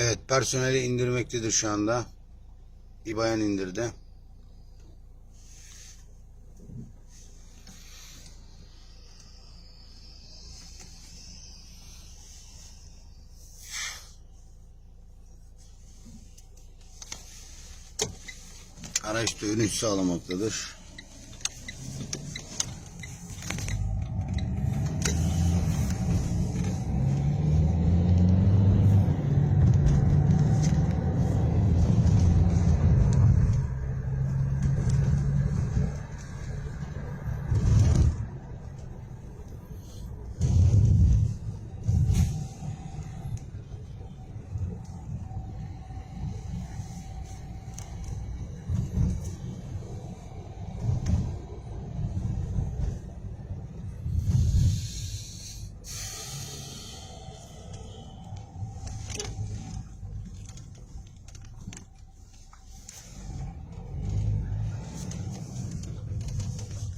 Evet personeli indirmektedir şu anda. Bir bayan indirdi. Araç dönüş sağlamaktadır.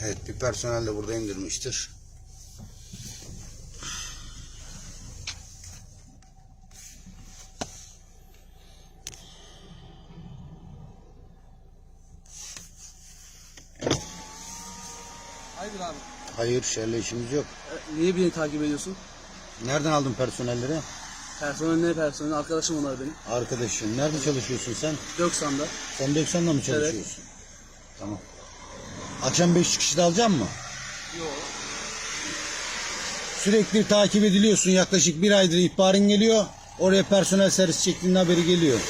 Evet bir personel de burada indirmiştir. Hayır abi. Hayır şerle işimiz yok. E, Niye beni takip ediyorsun? Nereden aldın personelleri? Personel ne personel? Arkadaşım onlar benim. Arkadaşın. Nerede çalışıyorsun sen? Göksan'da. Sen de Eksen'de mi çalışıyorsun? Tamam. Akşam 5 çıkışta alacak mı? Yok. Sürekli takip ediliyorsun. Yaklaşık bir aydır ihbarın geliyor. Oraya personel servis şeklinde haberi geliyor.